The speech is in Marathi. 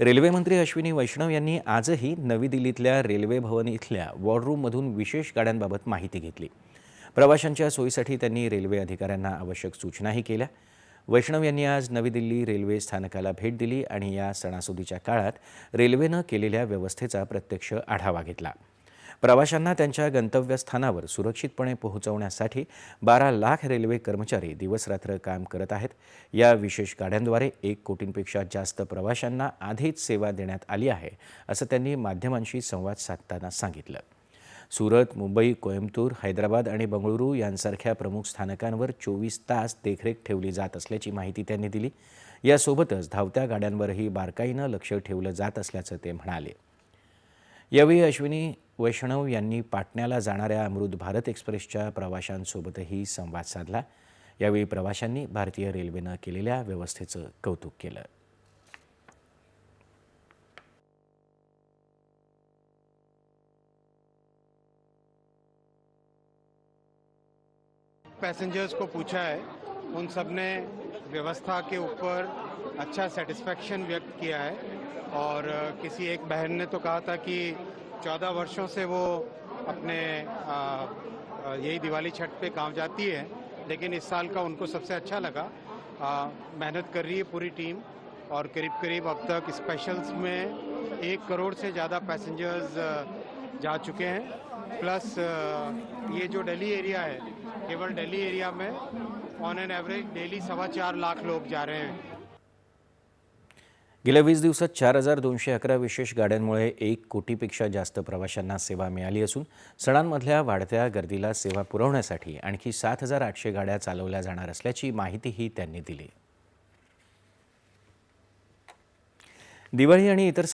रेल्वेमंत्री अश्विनी वैष्णव यांनी आजही नवी दिल्लीतल्या रेल्वे भवन इथल्या वॉररूममधून विशेष गाड्यांबाबत माहिती घेतली. प्रवाशांच्या सोयीसाठी त्यांनी रेल्वे अधिकाऱ्यांना आवश्यक सूचनाही केल्या. वैष्णव यांनी आज नवी दिल्ली रेल्वे स्थानकाला भेट दिली आणि या सणासुदीच्या काळात रेल्वेनं केलेल्या व्यवस्थेचा प्रत्यक्ष आढावा घेतला. प्रवाशांना त्यांच्या गंतव्यस्थानावर सुरक्षितपणे पोहोचवण्यासाठी बारा लाख रेल्वे कर्मचारी दिवसरात्र काम करत आहेत. या विशेष गाड्यांद्वारे एक कोटींपेक्षा जास्त प्रवाशांना आधीच सेवा देण्यात आली आहे असं त्यांनी माध्यमांशी संवाद साधताना सांगितलं. सुरत मुंबई कोइंबतूर हैदराबाद आणि बंगळुरू यांसारख्या प्रमुख स्थानकांवर चोवीस तास देखरेख ठेवली जात असल्याची माहिती त्यांनी दिली. यासोबतच धावत्या गाड्यांवरही बारकाईनं लक्ष ठेवलं जात असल्याचं ते म्हणाले. यावेळी अश्विनी वैष्णव यांनी पाटण्याला जाणाऱ्या अमृत भारत एक्सप्रेसच्या प्रवाशांसोबतही संवाद साधला. यावेळी प्रवाशांनी भारतीय रेल्वेनं केलेल्या व्यवस्थेचं कौतुक केलं. पैसेंजर्स को पूछा है उन सब ने व्यवस्था के ऊपर अच्छा सेटिस्फेक्शन व्यक्त किया है। और किसी एक बहन ने तो कहा था कि चौदह वर्षों से वो अपने अ, यही दिवाली छठ पे गाँव जाती है लेकिन इस साल का उनको सबसे अच्छा लगा। मेहनत कर रही है पूरी टीम और करीब करीब अब तक स्पेशल्स में एक करोड़ से ज़्यादा पैसेंजर्स जा चुके हैं। प्लस ये जो दिल्ली एरिया है केवल दिल्ली एरिया में ऑन एन एवरेज डेली सवा चार लाख लोग जा रहे हैं। गेल्या वीस दिवसात चार हजार दोनशे अकरा विशेष गाड्यांमुळे एक कोटीपेक्षा जास्त प्रवाशांना सेवा मिळाली असून सणांमधल्या वाढत्या गर्दीला सेवा पुरवण्यासाठी आणखी सात हजार आठशे गाड्या चालवल्या जाणार असल्याची माहितीही त्यांनी दिली. दिवाळी आणि इतर